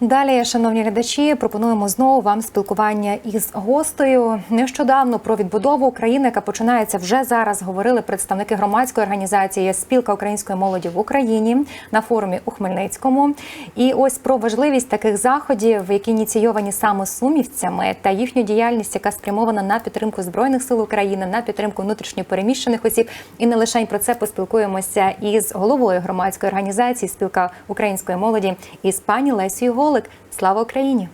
Далі, шановні глядачі, пропонуємо знову вам спілкування із гостею. Нещодавно про відбудову України, яка починається вже зараз, говорили представники громадської організації Спілка української молоді в Україні на форумі у Хмельницькому. І ось про важливість таких заходів, які ініційовані саме сумівцями, та їхню діяльність, яка спрямована на підтримку збройних сил України, на підтримку внутрішньо переміщених осіб. І не лише про це поспілкуємося із головою громадської організації Спілка української молоді із пані Лесією Голик. Слава Україні!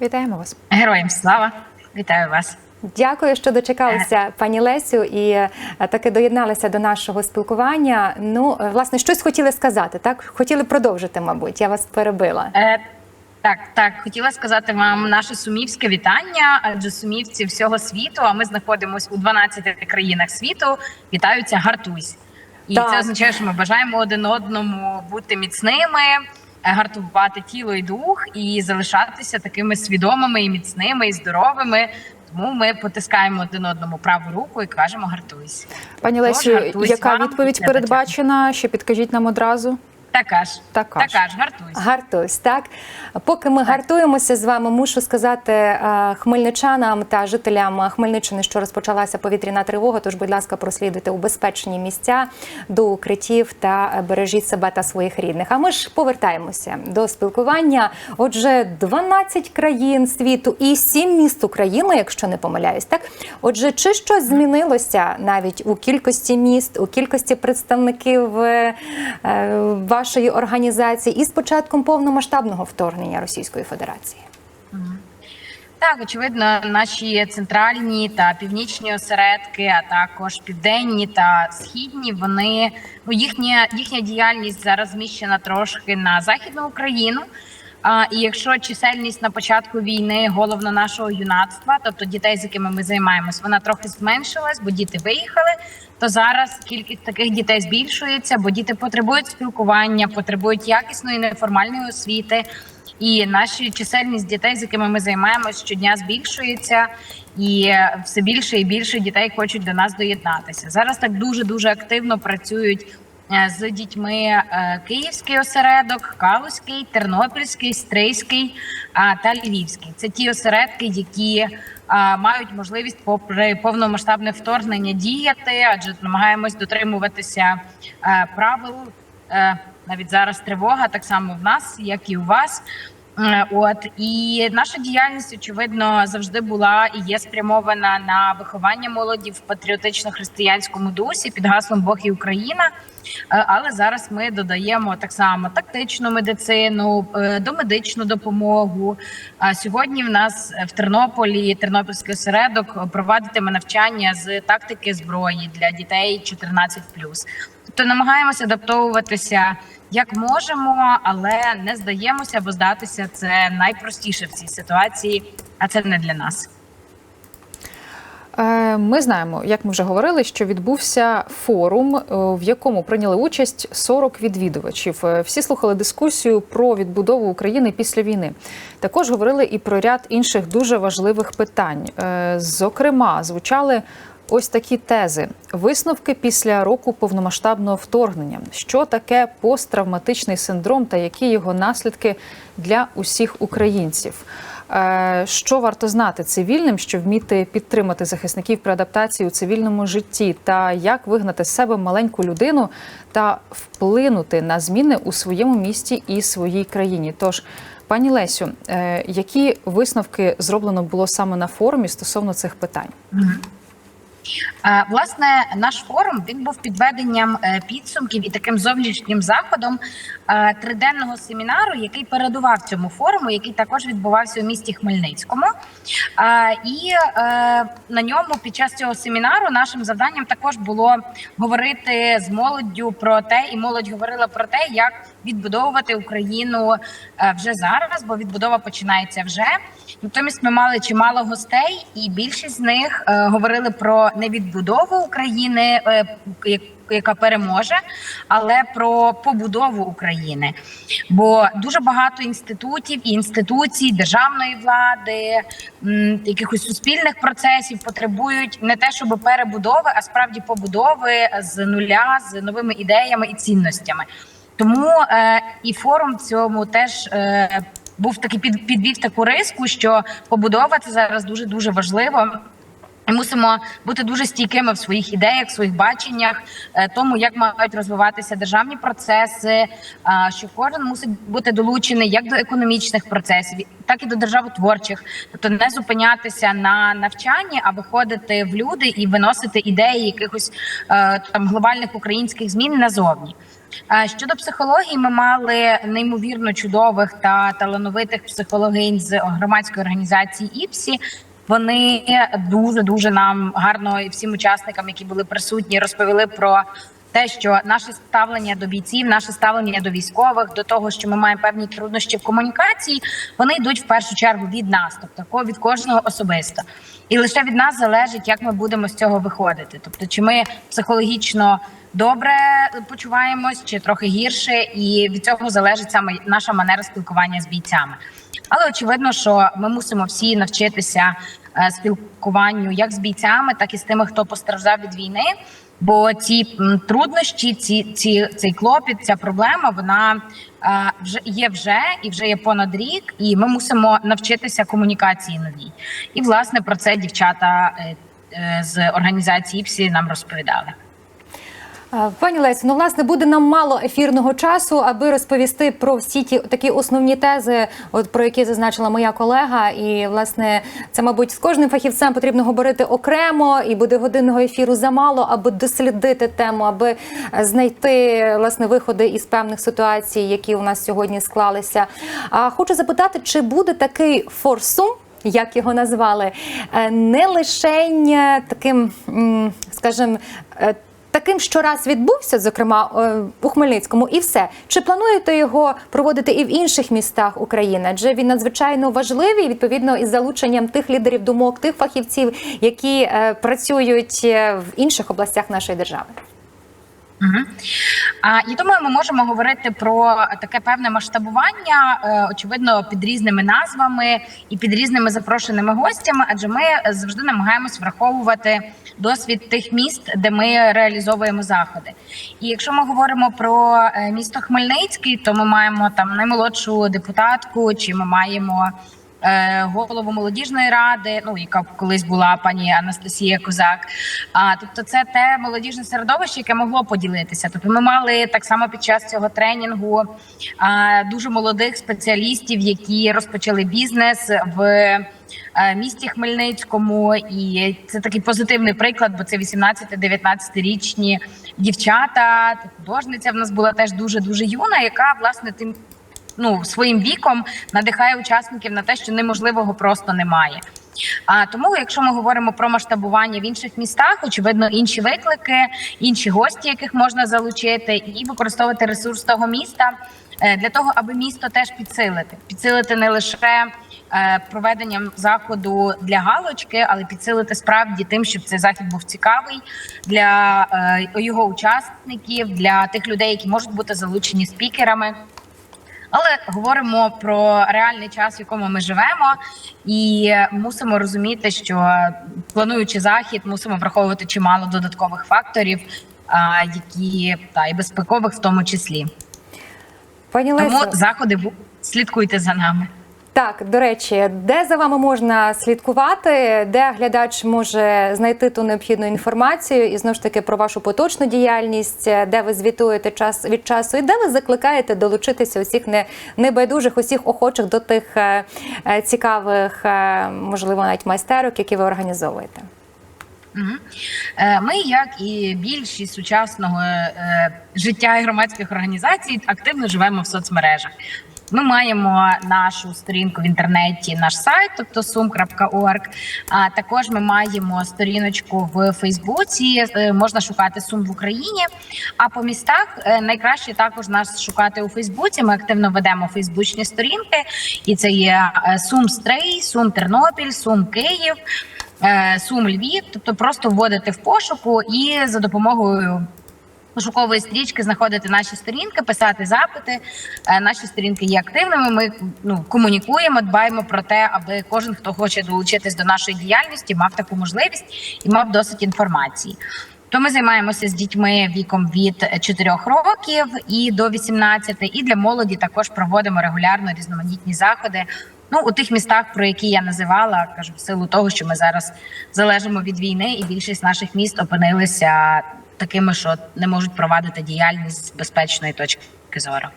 Вітаємо вас. Героям слава! Вітаю вас! Дякую, що дочекалися, пані Лесю, і е, таки доєдналися до нашого спілкування. Ну, е, власне, щось хотіли сказати, так? Хотіли продовжити, мабуть. Я вас перебила. Е, так, так, хотіла сказати вам наше сумівське вітання, адже сумівці всього світу. А ми знаходимося у 12 країнах світу. Вітаються, гартуйсь. І Так. це означає, що ми бажаємо один одному бути міцними, гартувати тіло і дух, і залишатися такими свідомими і міцними і здоровими. Тому ми потискаємо один одному праву руку і кажемо гартуйсь. Пані Лесі, яка відповідь передбачена? Ще підкажіть нам одразу. Така ж, Така ж. така ж. Гартусь, так поки ми гартуємося з вами, мушу сказати е, хмельничанам та жителям Хмельниччини, що розпочалася повітряна тривога. Тож, будь ласка, прослідуйте у безпечні місця до укриттів та бережіть себе та своїх рідних. А ми ж повертаємося до спілкування. Отже, 12 країн світу і 7 міст України, якщо не помиляюсь, так отже, чи щось змінилося навіть у кількості міст, у кількості представників е, вашої організації із початком повномасштабного вторгнення Російської Федерації? Так, очевидно, наші центральні та північні осередки, а також південні та східні, вони їхня їхня діяльність зараз зміщена трошки на західну Україну. І якщо чисельність на початку війни головно нашого юнацтва, тобто дітей, з якими ми займаємось, вона трохи зменшилась, бо діти виїхали. То зараз кількість таких дітей збільшується, бо діти потребують спілкування, потребують якісної неформальної освіти. І наші чисельність дітей, з якими ми займаємось, щодня збільшується, і все більше і більше дітей хочуть до нас доєднатися. Зараз так дуже дуже активно працюють з дітьми е, Київський осередок, Калузький, Тернопільський, Стрийський та Львівський. Це ті осередки, які мають можливість, попри повномасштабне вторгнення, діяти, адже намагаємось дотримуватися е, правил. Е, навіть зараз тривога, так само в нас, як і у вас. Е, От і наша діяльність очевидно завжди була і є спрямована на виховання молоді в патріотично-християнському дусі під гаслом Бог і Україна. Е, Але зараз ми додаємо так само тактичну медицину, е, домедичну допомогу. А сьогодні в нас в Тернополі Тернопільський осередок провадитиме навчання з тактики зброї для дітей 14+. Тобто намагаємося адаптовуватися як можемо, але не здаємося, бо здатися це найпростіше в цій ситуації, а це не для нас. Е, Ми знаємо, як ми вже говорили, що відбувся форум, е, в якому прийняли участь 40 відвідувачів. Е, Всі слухали дискусію про відбудову України після війни. Також говорили і про ряд інших дуже важливих питань. Зокрема, звучали. Ось такі тези: висновки після року повномасштабного вторгнення. Що таке посттравматичний синдром та які його наслідки для усіх українців? Е, Що варто знати цивільним, щоб вміти підтримати захисників при адаптації у цивільному житті, та як вигнати з себе маленьку людину та вплинути на зміни у своєму місті і своїй країні? Тож, пані Лесю, е, які висновки зроблено було саме на форумі стосовно цих питань? Е, Власне, наш форум він був підведенням е, підсумків і таким зовнішнім заходом е, триденного семінару, який передував цьому форуму, який також відбувався у місті Хмельницькому. І на ньому під час цього семінару нашим завданням також було говорити з молоддю про те, і молодь говорила про те, як відбудовувати Україну е, вже зараз, бо відбудова починається вже. Натомість ми мали чимало гостей, і більшість з них е, говорили про не відбудову України, е, яка переможе, але про побудову України. Бо дуже багато інститутів і інституцій державної влади, якихось суспільних процесів потребують не те, щоб перебудови, а справді побудови з нуля, з новими ідеями і цінностями. Тому е, і форум цьому теж. Е, був такий під, підвів таку риску, що побудова це зараз дуже дуже важливо. І мусимо бути дуже стійкими в своїх ідеях, в своїх баченнях, е, тому як мають розвиватися державні процеси, що кожен мусить бути долучений як до економічних процесів, так і до державотворчих, тобто не зупинятися на навчанні, а виходити в люди і виносити ідеї якихось е, там глобальних українських змін назовні. Е, Щодо психології, ми мали неймовірно чудових та талановитих психологинь з громадської організації ІПСІ. Вони дуже дуже нам гарно і всім учасникам, які були присутні, розповіли про те, що наше ставлення до бійців, наше ставлення до військових, до того, що ми маємо певні труднощі в комунікації, вони йдуть в першу чергу від нас, тобто від кожного особисто. І лише від нас залежить, як ми будемо з цього виходити. Тобто, чи ми психологічно добре почуваємось, чи трохи гірше, і від цього залежить саме наша манера спілкування з бійцями. Але очевидно, що ми мусимо всі навчитися е, спілкуванню як з бійцями, так і з тими, хто постраждав від війни. Бо ці труднощі, ці, ці цей клопіт, ця проблема, вона е, вже є вже і вже є понад рік, і ми мусимо навчитися комунікації новій. І власне про це дівчата е, з організації ІПСІ нам розповідали. Пані Лесю, ну власне буде нам мало ефірного часу, аби розповісти про всі ті такі основні тези, от про які зазначила моя колега. І власне це, мабуть, з кожним фахівцем потрібно говорити окремо, і буде годинного ефіру замало, аби дослідити тему, аби е, знайти власне виходи із певних ситуацій, які у нас сьогодні склалися. А хочу запитати, чи буде такий форсум? Як його назвали, е, не лишень е, таким, скажімо, таким, що раз відбувся, зокрема е, у Хмельницькому, і все. Чи плануєте його проводити і в інших містах України? Адже він надзвичайно важливий, відповідно, із залученням тих лідерів думок, тих фахівців, які е, працюють е, в інших областях нашої держави. Угу. А я думаю, ми можемо говорити про таке певне масштабування, е, очевидно, під різними назвами і під різними запрошеними гостями, адже ми завжди намагаємось враховувати досвід тих міст, де ми реалізовуємо заходи. І якщо ми говоримо про е, місто Хмельницький, то ми маємо там наймолодшу депутатку, чи ми маємо. Е, Голову молодіжної ради, ну яка колись була пані Анастасія Козак. А тобто, це те молодіжне середовище, яке могло поділитися. Тобто, ми мали так само під час цього тренінгу а, дуже молодих спеціалістів, які розпочали бізнес в е, місті Хмельницькому, і це такий позитивний приклад, бо це 18-19-річні дівчата. Художниця в нас була теж дуже дуже юна, яка власне тим ну своїм віком надихає учасників на те, що неможливого просто немає. А тому, якщо ми говоримо про масштабування в інших містах, очевидно, інші виклики, інші гості, яких можна залучити, і використовувати ресурс того міста е, для того, аби місто теж підсилити, підсилити не лише е, проведенням заходу для галочки, але підсилити справді тим, щоб цей захід був цікавий для е, його учасників, для тих людей, які можуть бути залучені спікерами. Але говоримо про реальний час, в якому ми живемо, і мусимо розуміти, що плануючи захід, мусимо враховувати чимало додаткових факторів, які та і безпекових в тому числі. Пані Тому заходи слідкуйте за нами. Так, до речі, де за вами можна слідкувати, де глядач може знайти ту необхідну інформацію і знову ж таки про вашу поточну діяльність, де ви звітуєте час від часу, і де ви закликаєте долучитися усіх не небайдужих, усіх охочих до тих е, е, цікавих, е, можливо, навіть майстерок, які ви організовуєте. Ми, як і більшість сучасного життя і громадських організацій, активно живемо в соцмережах. Ми маємо нашу сторінку в інтернеті, наш сайт, тобто sum.org. А також ми маємо сторіночку в Фейсбуці. е, Можна шукати сум в Україні. А по містах е, найкраще також нас шукати у Фейсбуці. Ми активно ведемо фейсбучні сторінки, і це є е, Сум Стрий, Сум Тернопіль, Сум Київ. Сум Львів, тобто просто вводити в пошуку і за допомогою пошукової стрічки знаходити наші сторінки, писати запити. Е, Наші сторінки є активними. Ми ну комунікуємо, дбаємо про те, аби кожен, хто хоче долучитись до нашої діяльності, мав таку можливість і мав досить інформації. То ми займаємося з дітьми віком від 4 років і до 18, і для молоді також проводимо регулярно різноманітні заходи. Ну у тих містах, про які я називала, кажу, в силу того, що ми зараз залежимо від війни, і більшість наших міст опинилися такими, що не можуть провадити діяльність з безпечної точки зору.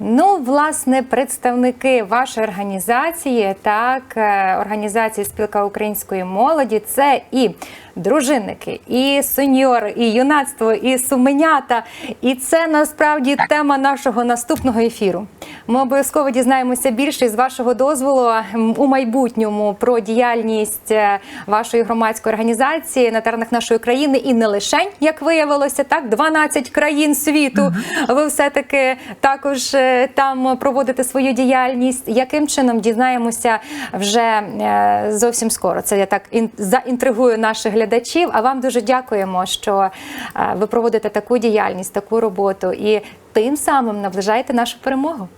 Ну, власне, представники вашої організації, так, е, організації Спілка української молоді, це і дружинники, і сеньори, і юнацтво, і суменята. І це насправді тема нашого наступного ефіру. Ми обов'язково дізнаємося більше з вашого дозволу у майбутньому про діяльність е, вашої громадської організації на теренах нашої країни і не лише, як виявилося, так 12 країн світу. Ви все таки також е, там проводите свою діяльність. Яким чином дізнаємося вже е, зовсім скоро? Це я так ін- заінтригую наших глядачів. А вам дуже дякуємо, що е, ви проводите таку діяльність, таку роботу і тим самим наближаєте нашу перемогу.